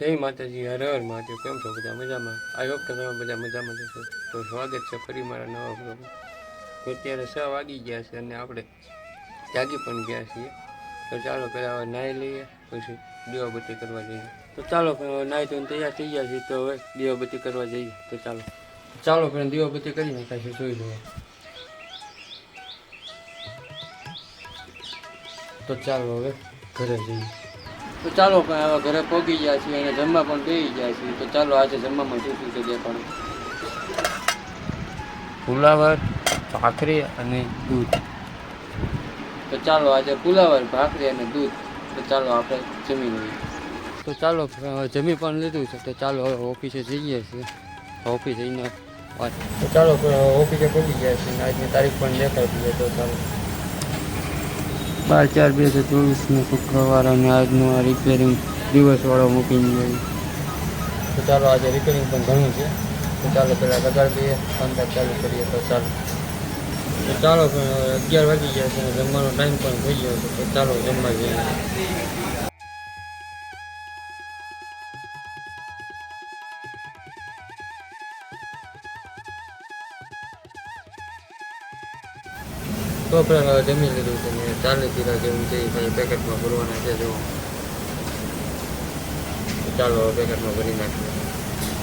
જય માતાજી, હર હર મહાદેવ, કેમ છો બધા મજામાં? આ હોપ કે તમે બધા મજામાં જશો તો સ્વાગત છે ફરી મારા નવા બ્લોગમાં તો અત્યારે છ વાગી ગયા છે અને આપણે જાગી પણ ગયા છીએ. તો ચાલો પહેલાં હવે નાહી લઈએ, પછી દીવાબત્તી કરવા જઈએ. તો ચાલો પણ નાહી તો તૈયાર થઈ ગયા છીએ, તો હવે દીવાબત્તી કરવા જઈએ. તો ચાલો. ચાલો પણ દીવાબત્તી કરી નાખાશે જોઈ લઈએ. તો ચાલો હવે ઘરે જઈએ. તો ચાલો પણ આવા ઘરે પહોંચી ગયા છીએ અને જમવા પણ બેસી ગયા છીએ. તો ચાલો આજે જમવામાં શું શું છે દેખાડું? ફુલાવર ભાખરી અને દૂધ. તો ચાલો આજે ફુલાવર ભાખરી અને દૂધ. તો ચાલો આપણે જમી લઈએ. તો ચાલો જમી પણ લીધું છે. તો ચાલો હવે ઓફિસે જઈએ છીએ. ઓફિસ જઈને વાત તો ચાલો ઓફિસે પહોંચી ગયા છીએ આજની તારીખ પણ દેખાડી દઈએ તો ચાલો. બાર, ચાર, બે હજાર ચોવીસનો શુક્રવાર અને આજનું આ રિપેરિંગ દિવસવાળો મૂકીને ગયું. તો ચાલો, આજે રિપેરિંગ પણ ઘણું છે. તો ચાલો, પહેલાં લગાડ દઈએ કામકાજ ચાલુ કરીએ તો ચાલો. તો ચાલો અગિયાર વાગી ગયા છે જમવાનો ટાઈમ પણ થઈ ગયો છે, તો ચાલો જમવા જઈએ. તો હવે જમી લીધું છે ને ચાલીસ કિલો જેવું છે એ પેકેટમાં ભરવાના છે જો. ચાલો પેકેટમાં ભરી નાખીએ.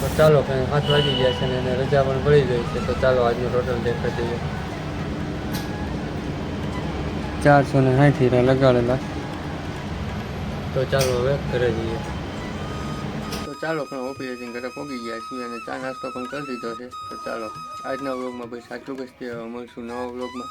તો ચાલો કંઈ હાથ વાગી ગયા છે ને એને રજા પણ પડી ગઈ છે, તો ચાલો આજનું ટોટલ દેખાઈ દઈએ ચારસો ને સાઠ હીરા લગાડેલા. તો ચાલો હવે ઘરે જઈએ. તો ચાલો પણ ઓફિસેથી ઘરે પહોંચી ગયા છીએ અને ચા નાસ્તો પણ કરી દીધો છે. તો ચાલો, આજના વ્લોગમાં બસ સાચું હવે મળશું નવા વ્લોગમાં